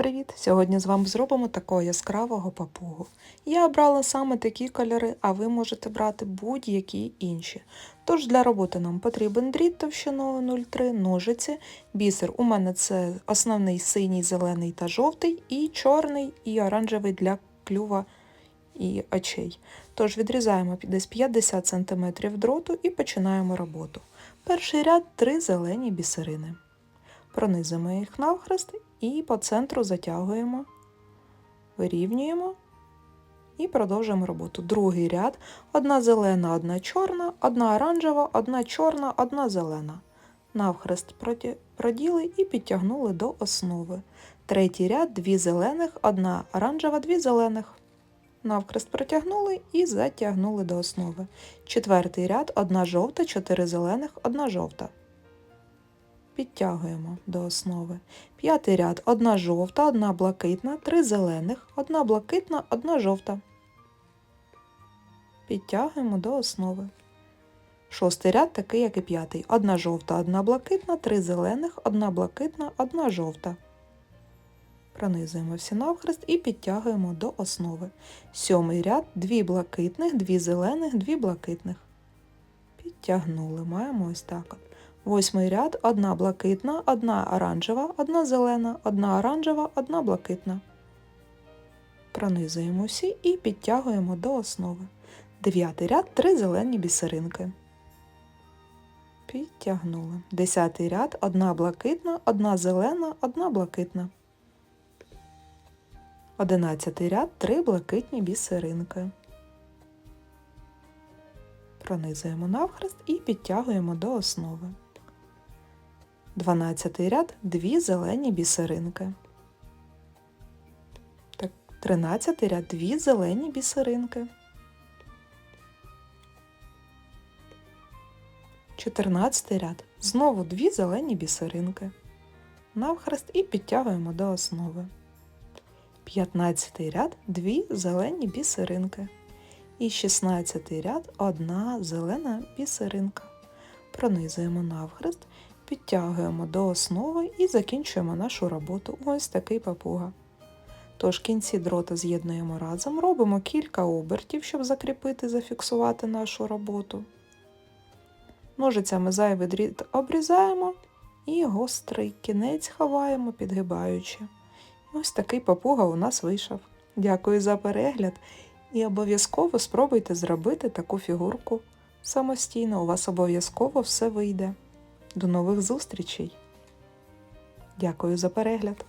Привіт! Сьогодні з вами зробимо такого яскравого папугу. Я обрала саме такі кольори, а ви можете брати будь-які інші. Тож для роботи нам потрібен дріт товщиною 0,3, ножиці, бісер. У мене це основний синій, зелений та жовтий, і чорний, і оранжевий для клюва і очей. Тож відрізаємо десь 50 см дроту і починаємо роботу. Перший ряд три зелені бісерини. Пронизуємо їх навхрест і по центру затягуємо, вирівнюємо і продовжуємо роботу. Другий ряд одна зелена, одна чорна, одна оранжева, одна чорна, одна зелена. Навхрест проді- проділи і підтягнули до основи. Третій ряд дві зелених, одна оранжева, дві зелених. Навхрест протягнули і затягнули до основи. Четвертий ряд одна жовта, чотири зелених, одна жовта. Підтягуємо до основи. П'ятий ряд одна жовта, одна блакитна, три зелених, одна блакитна, одна жовта. Підтягуємо до основи. Шостий ряд такий, як і п'ятий. Одна жовта, одна блакитна, три зелених, одна блакитна, одна жовта. Пронизуємо всі навхрест і підтягуємо до основи. Сьомий ряд дві блакитних, дві зелених, дві блакитних. Підтягнули. Маємо ось так. от. Восьмий ряд одна блакитна, одна оранжева, одна зелена, одна оранжева, одна блакитна. Пронизуємо всі і підтягуємо до основи. Дев'ятий ряд три зелені бісеринки. Підтягнули. Десятий ряд одна блакитна, одна зелена, одна блакитна. Одинадцятий ряд три блакитні бісеринки. Пронизуємо навхрест і підтягуємо до основи. 12 ряд дві зелені бісеринки. Так, 13 ряд дві зелені бісеринки. 14 ряд знову дві зелені бісеринки. Навхрест і підтягуємо до основи. 15 ряд дві зелені бісеринки. І 16 ряд одна зелена бісеринка. Пронизуємо навхрест підтягуємо до основи і закінчуємо нашу роботу. Ось такий папуга. Тож кінці дрота з'єднуємо разом, робимо кілька обертів, щоб закріпити, зафіксувати нашу роботу. Ножицями зайвий дріт обрізаємо і гострий кінець ховаємо, підгибаючи. Ось такий папуга у нас вийшов. Дякую за перегляд і обов'язково спробуйте зробити таку фігурку самостійно. У вас обов'язково все вийде. До нових зустрічей. Дякую за перегляд.